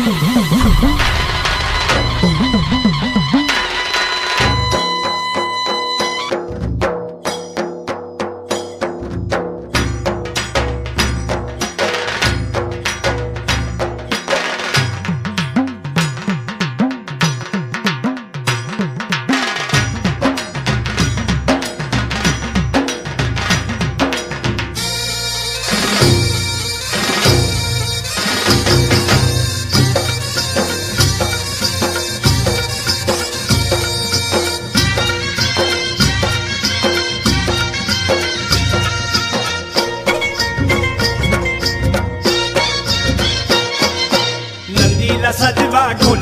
Oh,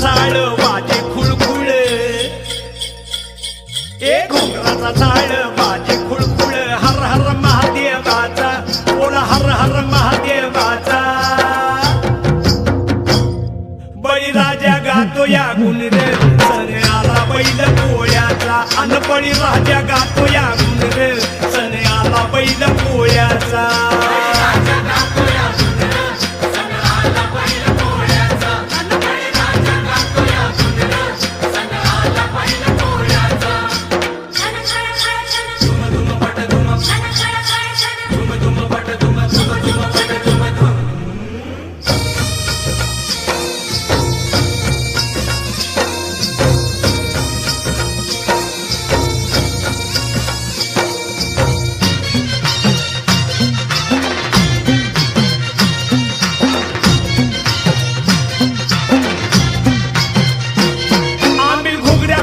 झाड वाटे खुळखुळ ए घोंगराचा झाड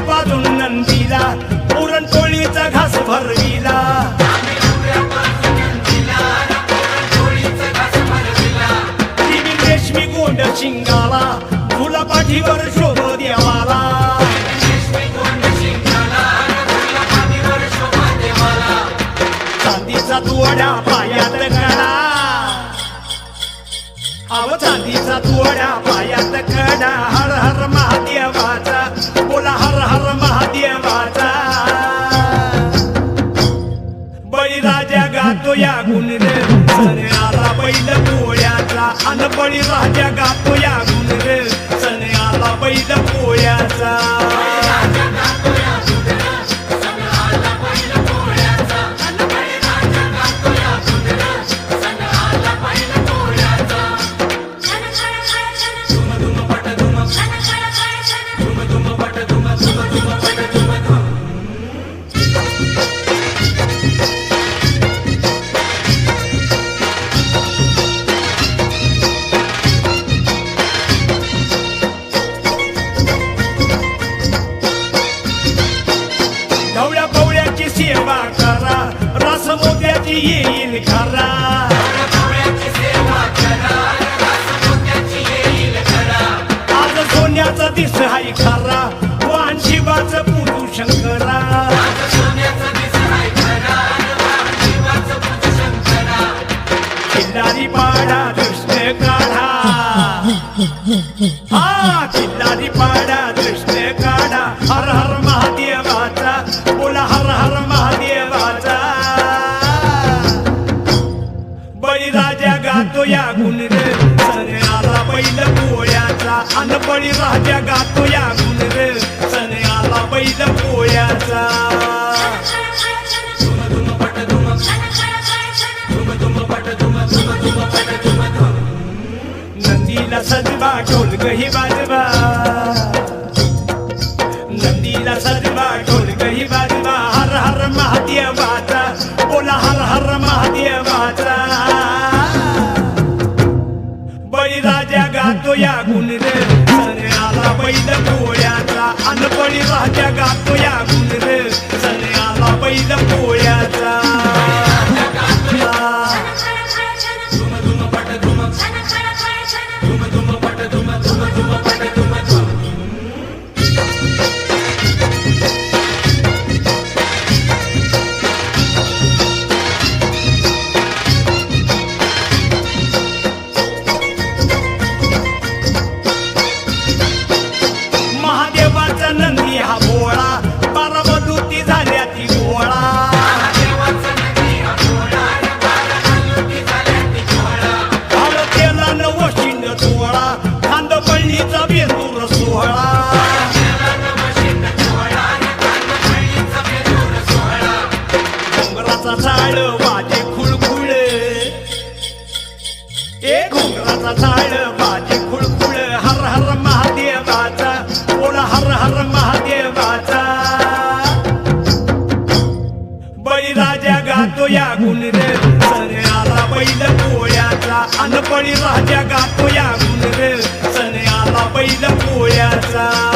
आंबील पाजून नंदीला पुरणपोळीचा घास भरविला. टिबी रेशमी गोंड शिंगाला तुला पाठीवर शोभ देवाला. चांदीचा तुवड्या पोळ्याचा अनपळी बळीराजा गातो या गुण रे. सने बैल पोळ्याचा सेवा करा. रस मोत्याची येईल खरा. आज सोन्याचा दिस हाय खरा. वाहन शिवाच पुरू शंकरा किल्लारी पाडा कृष्ण काढा. हा किल्लारी पाडा कृष्ण काढा. हर हर बैल पोळ्याचा अनपळी राजा गातोया गुण रे सण आला बैल पोळ्याचा. नदीला सजवा ढोल गही लहानपणी माझ्या गाठोया गुण रे. सण बैल पोयाचा